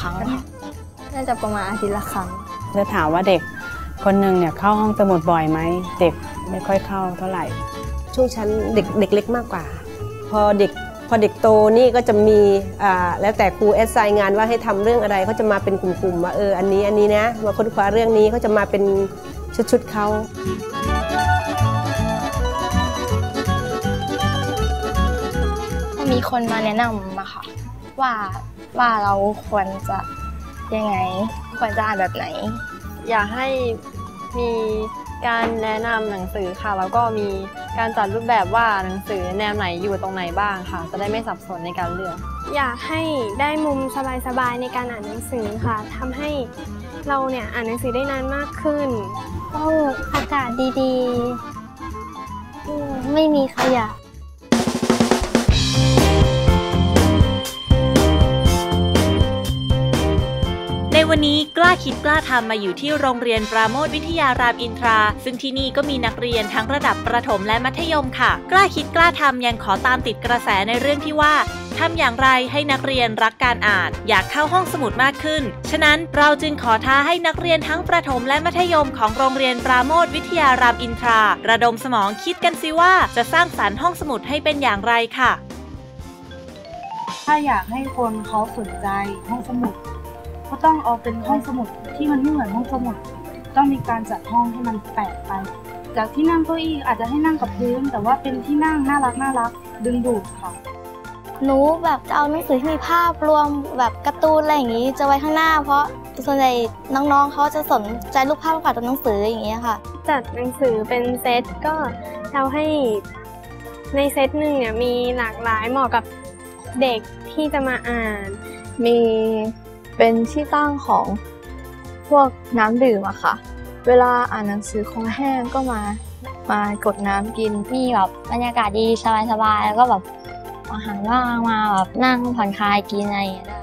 ทีนึงสามครั้งค่ะน่าจะประมาณอาทิตย์ละครั้งจะถามว่าเด็กคนหนึ่งเนี่ยเข้าห้องสมุดบ่อยไหมเด็กไม่ค่อยเข้าเท่าไหร่ ช่วงชั้นเด็กเด็กเล็กมากกว่า พอเด็กพอเด็กโตนี่ก็จะมีอ่าแล้วแต่ครูแอดไซน์งานว่าให้ทำเรื่องอะไรเขาจะมาเป็นกลุ่มๆว่าเอออันนี้อันนี้นะมาค้นคว้าเรื่องนี้เขาจะมาเป็นชุดๆเขามีคนมาแนะนำมาค่ะ ว่า ว่าเราควรจะยังไง ควรจะอ่านแบบไหน อยากให้มีการแนะนำหนังสือค่ะ แล้วก็มีการจัดรูปแบบว่าหนังสือแนวไหนอยู่ตรงไหนบ้างค่ะ จะได้ไม่สับสนในการเลือก อยากให้ได้มุมสบายๆในการอ่านหนังสือค่ะทำให้เราเนี่ยอ่านหนังสือได้นานมากขึ้นก็อากาศดีๆ ไม่มีขยะ วันนี้กล้าคิดกล้าทำมาอยู่ที่โรงเรียนปราโมทวิทยารามอินทรา ซึ่งที่นี่ก็มีนักเรียนทั้งระดับประถมและมัธยมค่ะ กล้าคิดกล้าทำยังขอตามติดกระแสในเรื่องที่ว่าทำอย่างไรให้นักเรียนรักการอ่าน อยากเข้าห้องสมุดมากขึ้น ฉะนั้นเราจึงขอท้าให้นักเรียนทั้งประถมและมัธยมของโรงเรียนปราโมทวิทยารามอินทรา ระดมสมองคิดกันสิว่าจะสร้างสารรค์ห้องสมุดให้เป็นอย่างไรค่ะ ถ้าอยากให้คนเขาสนใจห้องสมุด ก็ต้องเอาเป็นห้องสมุดที่มันไม่เหมือนห้องสมุด ต้องมีการจัดห้องให้มันแปลกไป จากที่นั่งเก้าอี้อาจจะให้นั่งกับพื้น แต่ว่าเป็นที่นั่งน่ารักน่ารักดึงดูดค่ะหนูแบบจะเอาหนังสือที่มีภาพรวมแบบการ์ตูนอะไรอย่างนี้ จะไว้ข้างหน้า เพราะส่วนใหญ่น้องๆเขาจะสนใจรูปภาพมากกว่าตัวหนังสืออย่างเงี้ยค่ะ จัดหนังสือเป็นเซตก็เราให้ในเซตหนึ่งเนี่ยมีหลากหลายเหมาะกับเด็กที่จะมาอ่าน มี เป็นที่ตั้งของพวกน้ำดื่มอะค่ะ เวลาอ่านหนังสือคอแห้งก็มามากดน้ำกิน มีแบบบรรยากาศดีสบายๆ แล้วก็แบบอาหารว่างมาแบบนั่งผ่อนคลายกินอะไรอย่างเงี้ย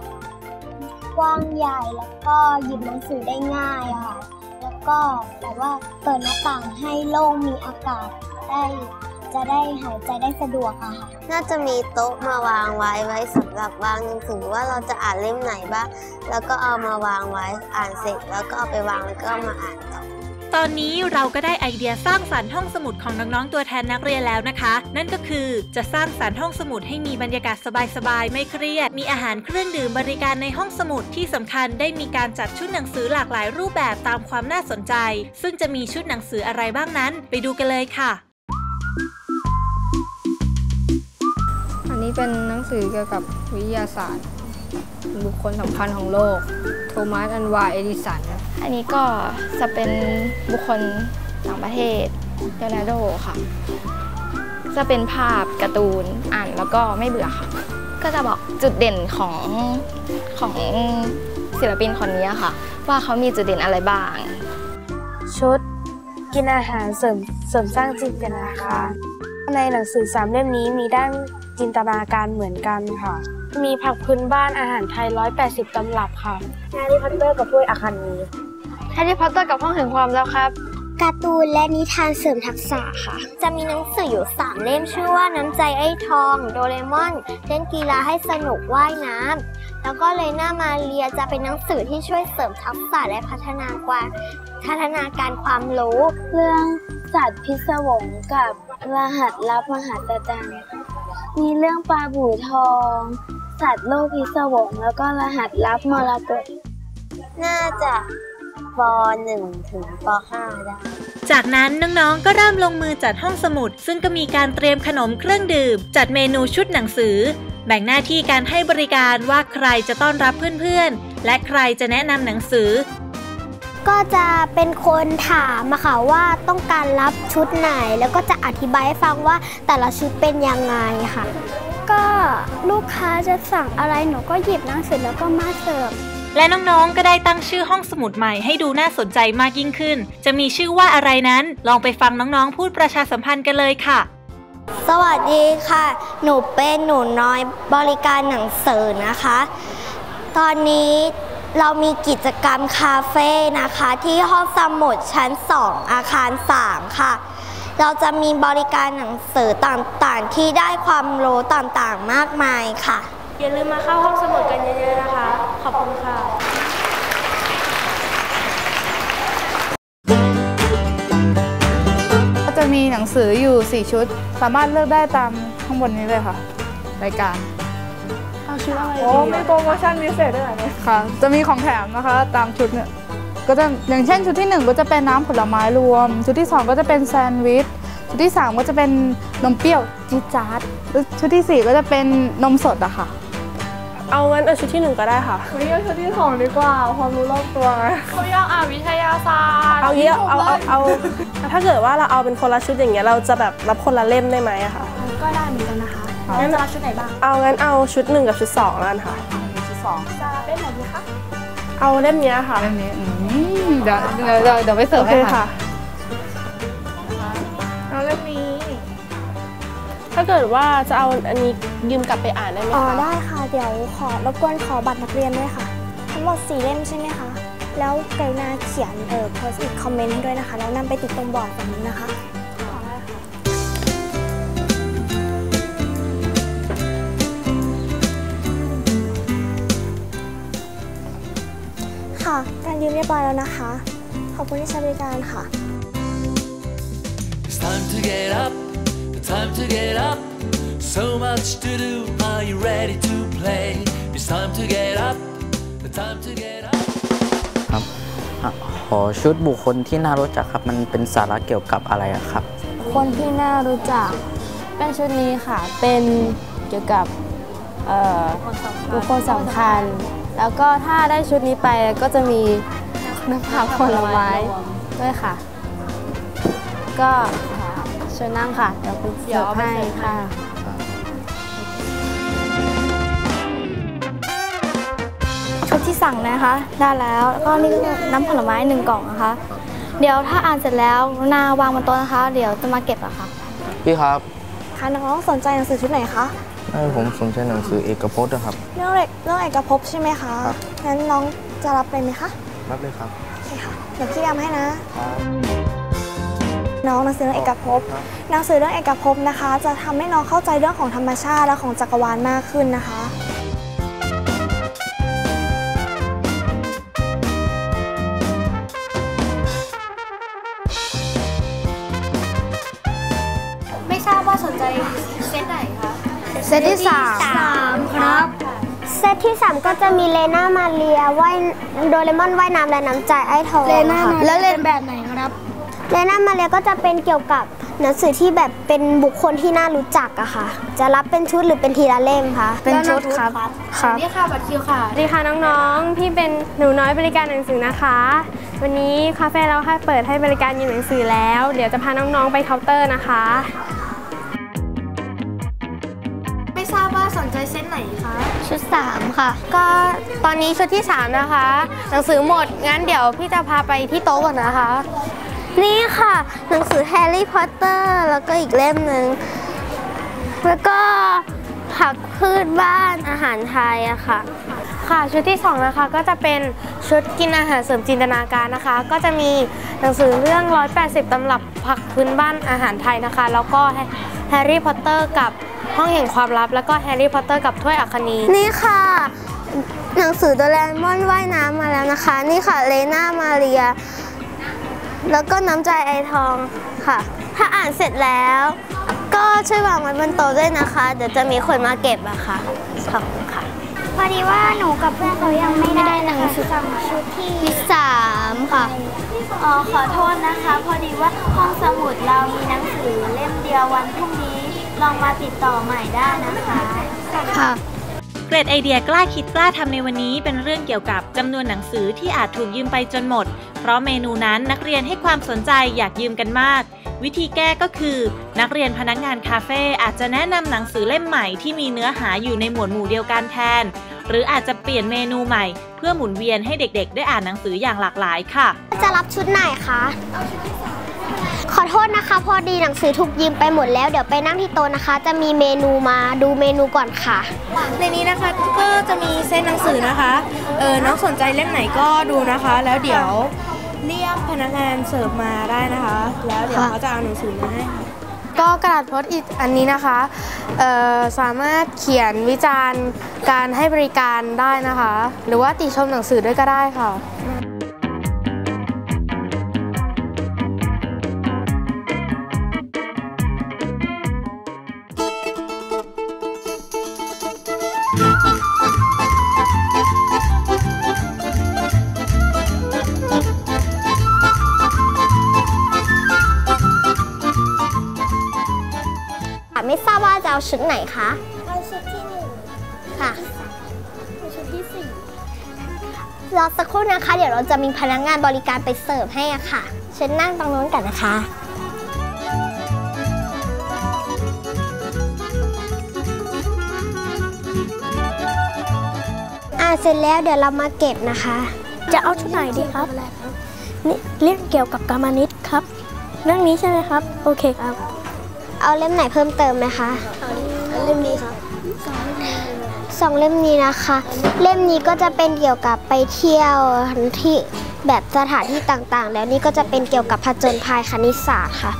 กว้างใหญ่แล้วก็หยิบหนังสือได้ง่ายอะค่ะ แล้วก็แบบว่าเปิดหน้าต่างให้โล่งมีอากาศได้ จะได้หายใจได้สะดวกอะค่ะ น่าจะมีโต๊ะมาวางไว้ไว้สำหรับวางหนังสือว่าเราจะอ่านเล่มไหนบ้างแล้วก็เอามาวางไว้อ่านเสร็จ แล้วก็เอาไปวางแล้วก็มาอ่านต่อตอนนี้เราก็ได้ไอเดียสร้างสารรค์ห้องสมุดของน้องๆตัวแทนนักเรียนแล้วนะคะ นั่นก็คือจะสร้างสารรค์ห้องสมุดให้มีบรรยากาศสบายๆไม่เครียด มีอาหารเครื่องดื่มบริการในห้องสมุดที่สำคัญได้มีการจัดชุดหนังสือหลากหลายรูปแบบตามความน่าสนใจ ซึ่งจะมีชุดหนังสืออะไรบ้างนั้น ไปดูกันเลยค่ะ เป็นหนังสือเกี่ยวกับวิทยาศาสตร์ บุคคลสำคัญของโลก โทมัส อันวา เอดิสัน อันนี้ก็จะเป็นบุคคลต่างประเทศเลโอนาร์โดค่ะ จะเป็นภาพการ์ตูนอ่านแล้วก็ไม่เบื่อค่ะ ก็จะบอกจุดเด่นของของศิลปินคนนี้ค่ะ ว่าเขามีจุดเด่นอะไรบ้าง ชุดกินอาหารเสริมเสริมสร้างจินตนาการในหนังสือสามเล่มนี้มีด้าน จินตนาการเหมือนกันค่ะ มีผักพื้นบ้านอาหารไทย 180 ตำรับค่ะแฮร์รี่พอตเตอร์กับถ้วยอาคานีแฮร์รี่พอตเตอร์กับห้องแห่งความแล้วครับการ์ตูนและนิทานเสริมทักษะค่ะ จะมีหนังสืออยู่ 3 เล่มชื่อว่าน้ำใจไอ้ทอง โดเรมอน เล่นกีฬาให้สนุกว่ายน้ำ แล้วก็เลยหน้ามาเรียจะเป็นหนังสือที่ช่วยเสริมทักษะและพัฒนาการพัฒนาการความรู้ เรื่องสัตว์พิศวงกับรหัสลับมหัศจรรย์ มีเรื่องปลาบู่ทอง สัตว์โลกพิศวงแล้วก็รหัสลับมรกตน่าจะป .1 ถึงป .5 ได้ จากนั้นน้องๆ ก็เริ่มลงมือจัดห้องสมุด ซึ่งก็มีการเตรียมขนมเครื่องดื่ม จัดเมนูชุดหนังสือ แบ่งหน้าที่การให้บริการว่าใครจะต้อนรับเพื่อนๆ และใครจะแนะนำหนังสือ ก็จะเป็นคนถามมาค่ะว่าต้องการรับชุดไหน แล้วก็จะอธิบายให้ฟังว่าแต่ละชุดเป็นยังไงค่ะ ก็ลูกค้าจะสั่งอะไรหนูก็หยิบหนังสือแล้วก็มาเสิร์ฟและน้องๆ ก็ได้ตั้งชื่อห้องสมุดใหม่ให้ดูน่าสนใจมากยิ่งขึ้น จะมีชื่อว่าอะไรนั้น ลองไปฟังน้องๆ พูดประชาสัมพันธ์กันเลยค่ะ สวัสดีค่ะ หนูเป็นหนูน้อยบริการหนังสือนะคะ ตอนนี้ เรามีกิจกรรมคาเฟ่นะคะ ที่ห้องสมุดชั้น 2 อาคาร 3 ค่ะ เราจะมีบริการหนังสือต่างๆ ที่ได้ความรู้ต่างๆมากมายค่ะ อย่าลืมมาเข้าห้องสมุดกันเยอะๆนะคะ ขอบคุณค่ะก็จะมีหนังสืออยู่ 4 ชุด สามารถเลือกได้ตามข้างบนนี้เลยค่ะ รายการเอา ชุดอะไรโอ้ดีมีอะโปรโมชั่นพิเศษด้วยค่ะ จะมีของแถมนะคะ ตามชุดเนี่ยก็จะอย่างเช่นชุดที่ 1 ก็จะเป็นน้ำผลไม้รวม ชุดที่ 2 ก็จะเป็นแซนด์วิชชุดที่ 3 ก็จะเป็นนมเปรี้ยวจี๊ดจ๊าดแล้วชุดที่ 4 ก็จะเป็นนมสดอะค่ะ เอางั้นเอาชุดที่หนึ่งก็ได้ค่ะเฮ้ยเอาชุดที่สองดีกว่าความรู้รอบตัวไงเขาอยากอ่านวิทยาศาสตร์เอางี้เอาเอาเอาถ้าเกิดว่าเราเอาเป็นคนละชุดอย่างเงี้ยเราจะแบบรับคนละเล่มได้ไหมอะคะก็ได้เหมือนกันนะคะ งั้นจะรับชุดไหนบ้าง เอางั้นเอาชุดหนึ่งกับชุดสองแล้วกันค่ะ ชุดสองจะรับได้ไหนดีคะ เอาเล่มเนี้ยค่ะ เล่มนี้อืมเดี๋ยวเดี๋ยวเดี๋ยวเดี๋ยวไปเสิร์โอฟเคให้ค่ะค่ะ เอาเล่มนี้ ถ้าเกิดว่าจะเอาอันนี้ยืมกลับไปอ่านได้ไหมอ๋อคะได้ค่ะ เดี๋ยวขอรบกวนขอบัตรนักเรียนด้วยค่ะ ทั้งหมด4เล่มใช่ไหมคะ แล้วกรุณาเขียนเอ่อโพสต์อีกคอมเมนต์ด้วยนะคะ แล้วนำไปติดตรงบอร์ดแบบนี้นะคะค่ะ แล้วนะคะ ขอบคุณที่ใช้บริการค่ะ It's time to get up, time to get up. So much to do. Are you ready to play? It's time to get up, time to get up. ครับอะขอชุดบุคคลที่น่ารู้จักครับ มันเป็นสาระเกี่ยวกับอะไรอะครับ คนที่น่ารู้จักเป็นชุดนี้ค่ะ เป็นเกี่ยวกับเอ่อบุคคลสำคัญ แล้วก็ถ้าได้ชุดนี้ไปก็จะมี น้ำผักผลไม้ด้วยค่ะ ก็เชิญนั่งค่ะ เดี๋ยวไปเสิร์ฟให้ค่ะชุดที่สั่งนะคะ ได้แล้ว แล้วก็นี่ก็น้ำผลไม้หนึ่งกล่องนะคะ เดี๋ยวถ้าอ่านเสร็จแล้วนาวางบนโต๊ะนะคะ เดี๋ยวจะมาเก็บอะค่ะ พี่ครับค่ะน้องๆสนใจหนังสือชุดไหนคะให้ผมสนใจหนังสือเอกพจน์นะครับ เรื่องเอกเรื่องเอกภพใช่ไหมคะครับงั้นน้องจะรับเลยไหมคะ รับเลยครับโอเคค่ะเดี๋ยวพี่ยำให้นะ น้องหนังสือเรื่องเอกภพหนังสือเรื่องเอกภพนะคะ จะทำให้น้องเข้าใจเรื่องของธรรมชาติและของจักรวาลมากขึ้นนะคะไม่ทราบว่าสนใจเซตไหนคะ เซตที่ 3 ครับเซตที่ 3 ก็จะมีเลน่ามาเรียว่ายโดเรมอนว่ายน้ำและน้ำใจไอ้ทองเลน่าค่ะมาแล้วเลนแบบไหนครับ เลน่ามาเรียก็จะเป็นเกี่ยวกับหนังสือที่แบบเป็นบุคคลที่น่ารู้จักอะค่ะ จะรับเป็นชุดหรือเป็นทีละเล่มคะเป็นชุดครับครับนี่ค่ะบัตรคิวค่ะสวัสดีค่ะน้องๆ พี่เป็นหนูน้อยบริการหนังสือนะคะ วันนี้คาเฟ่เราให้เปิดให้บริการยืมหนังสือแล้ว เดี๋ยวจะพาน้องๆไปเคาน์เตอร์นะคะ สนใจเซตไหนคะ ชุด 3 ค่ะ ก็ตอนนี้ชุดที่ 3 นะคะ หนังสือหมด งั้นเดี๋ยวพี่จะพาไปที่โต๊ะก่อนนะคะ นี่ค่ะ หนังสือแฮร์รี่พอตเตอร์แล้วก็อีกเล่มหนึ่ง แล้วก็ผักพืชบ้านอาหารไทยอะค่ะ ค่ะชุดที่ 2 นะคะก็จะเป็นชุดกินอาหารเสริมจินตนาการนะคะ ก็จะมีหนังสือเรื่อง 180 ตำรับผักพื้นบ้านอาหารไทยนะคะ แล้วก็แฮร์รี่พอตเตอร์กับ ห้องแห่งความลับ แล้วก็แฮร์รี่พอตเตอร์กับถ้วยอัคนี นี่ค่ะ หนังสือโดเรมอนว่ายน้ำมาแล้วนะคะ นี่ค่ะเลน่ามาเรีย แล้วก็น้ำใจไอทองค่ะ ถ้าอ่านเสร็จแล้ว ก็ช่วยวางไว้บนโต๊ะด้วยนะคะ เดี๋ยวจะมีคนมาเก็บอะค่ะขอบคุณค่ะ พอดีว่าหนูกับเพื่อนเขายังไม่ได้หนังสือชุดที่สามค่ะ อ๋อขอโทษนะคะ พอดีว่าห้องสมุดเรามีหนังสือเล่มเดียววันพรุ่งนี้ ลองมาติดต่อใหม่ได้นะคะค่ะเกรดไอเดียกล้าคิดกล้าทำในวันนี้เป็นเรื่องเกี่ยวกับจำนวนหนังสือที่อาจถูกยืมไปจนหมด เพราะเมนูนั้นนักเรียนให้ความสนใจอยากยืมกันมาก วิธีแก้ก็คือ นักเรียนพนักงานคาเฟ่อาจจะแนะนำหนังสือเล่มใหม่ที่มีเนื้อหาอยู่ในหมวดหมู่เดียวกันแทน หรืออาจจะเปลี่ยนเมนูใหม่ เพื่อหมุนเวียนให้เด็กๆ ได้อ่านหนังสืออย่างหลากหลายค่ะ จะรับชุดไหนคะ ขอโทษนะคะ พอดีหนังสือถูกยืมไปหมดแล้วเดี๋ยวไปนั่งที่โต๊ะนะคะ จะมีเมนูมาดูเมนูก่อนค่ะ ในนี้นะคะก็จะมีเส้นหนังสือนะคะเออน้องสนใจเล่มไหนก็ดูนะคะ แล้วเดี๋ยวเรียกพนักงานเสิร์ฟมาได้นะคะ แล้วเดี๋ยวเขาจะเอาหนังสือมาให้ค่ะก็กระดาษโพสต์อิทอันนี้นะคะเอ่อสามารถเขียนวิจารณ์การให้บริการได้นะคะ หรือว่าติชมหนังสือด้วยก็ได้ค่ะ ไม่ทราบว่าจะเอาชุดไหนคะ เอาชุดที่หนึ่งค่ะเอาชุดที่สี่รอสักครู่นะคะ เดี๋ยวเราจะมีพนักงานบริการไปเสิร์ฟให้อะค่ะ เชิญนั่งตรงนู้นกันนะคะ อ่าเสร็จแล้วเดี๋ยวเรามาเก็บนะคะ จะเอาชุดไหนดีครับนี่เรื่องเกี่ยวกับกรรมนิตครับ เรื่องนี้ใช่ไหมครับ โอเคครับ เอาเล่มไหนเพิ่มเติมไหมคะเล่มนี้ครับสองเล่มนี้นะคะ เล่มนี้ก็จะเป็นเกี่ยวกับไปเที่ยวที่แบบสถานที่ต่างๆ แล้วนี่ก็จะเป็นเกี่ยวกับผจญภัยคณิตศาสตร์ค่ะ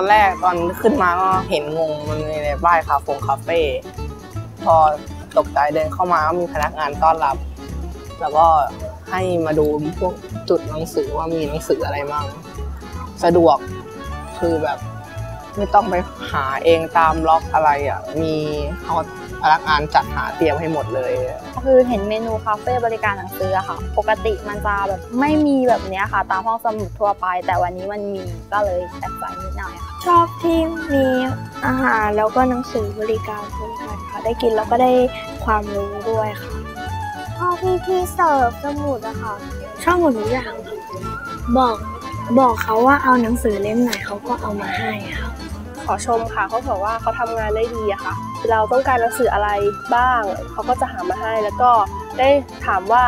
อนแรกตอนขึ้นมาก็เห็นงงมันมีในป้ายคาเฟงคาเฟ่พอตกใจเดินเข้ามาก็มีพนักงานต้อนรับ แล้วก็ให้มาดูพวกจุดหนังสือว่ามีหนังสืออะไรมั่งสะดวกคือแบบ ไม่ต้องไปหาเองตามล็อกอะไรอะมีเขาพนักงานจัดหาเตรียมให้หมดเลยคือเห็นเมนูคาเฟ่บริการหนังสืออะค่ะ ปกติมันจะแบบไม่มีแบบเนี้ยค่ะ ตามห้องสมุดทั่วไป แต่วันนี้มันมีก็เลยแอบใส่นิดหน่อยค่ะ ชอบที่มีอาหารแล้วก็หนังสือบริการร่วมกันค่ะ ได้กินแล้วก็ได้ความรู้ด้วยค่ะชอบพี่พี่เสิร์ฟสมุดอะค่ะ ชอบหมดทุกอย่างค่ะบอกบอกเขาว่าเอาหนังสือเล่มไหนเขาก็เอามาให้ค่ะ ขอชมค่ะเขาบอกว่าเขาทำงานได้ดีอะค่ะ เราต้องการหนังสืออะไรบ้าง เขาก็จะหามาให้แล้วก็ได้ถามว่า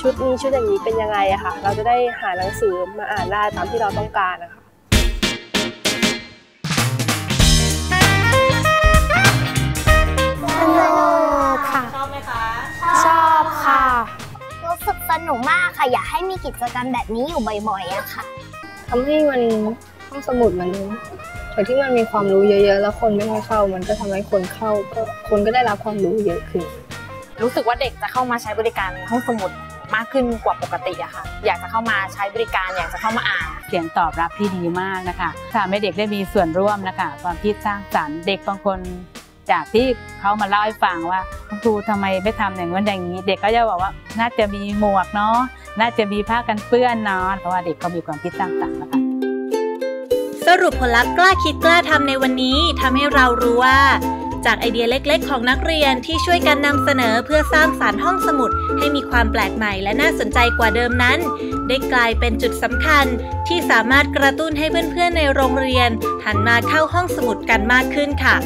ชุดนี้ชุดอย่างนี้เป็นยังไงอะค่ะ เราจะได้หาหนังสือมาอ่านได้ตามที่เราต้องการนะคะ นุกค่ะ ชอบไหมคะ ชอบค่ะ รู้สึกสนุกมากค่ะ อยากให้มีกิจกรรมแบบนี้อยู่บ่อยๆอะค่ะทำให้มันห้องสมุดมันจากที่มันมีความรู้เยอะๆ แล้วคนไม่ค่อยเข้า มันก็ทำให้คนเข้าก็คนก็ได้รับความรู้เยอะขึ้น รู้สึกว่าเด็กจะเข้ามาใช้บริการห้องสมุดมากขึ้นกว่าปกติอะค่ะ อยากจะเข้ามาใช้บริการอยากจะเข้ามาอ่าน เสียงตอบรับที่ดีมากนะคะทำให้เด็กได้มีส่วนร่วมนะคะ ความคิดสร้างสรรค์เด็กบางคน จากที่เขามาเล่าให้ฟังว่าคุณครูทำไมไม่ทำอย่างนั้นอย่างนี้ เด็กก็จะบอกว่าน่าจะมีหมวกเนาะน่าจะมีผ้ากันเปื้อนเนาะเพราะว่าเด็กเขามีความคิดสร้างสรรค์นะคะสรุปผลลัพธ์กล้าคิดกล้าทำในวันนี้ทำให้เรารู้ว่า จากไอเดียเล็กๆ ของนักเรียนที่ช่วยกันนำเสนอเพื่อสร้างสารรค์ห้องสมุด ให้มีความแปลกใหม่และน่าสนใจกว่าเดิมนั้น ได้กลายเป็นจุดสำคัญ ที่สามารถกระตุ้นให้เพื่อนๆในโรงเรียนหันมาเข้าห้องสมุดกันมากขึ้นค่ะ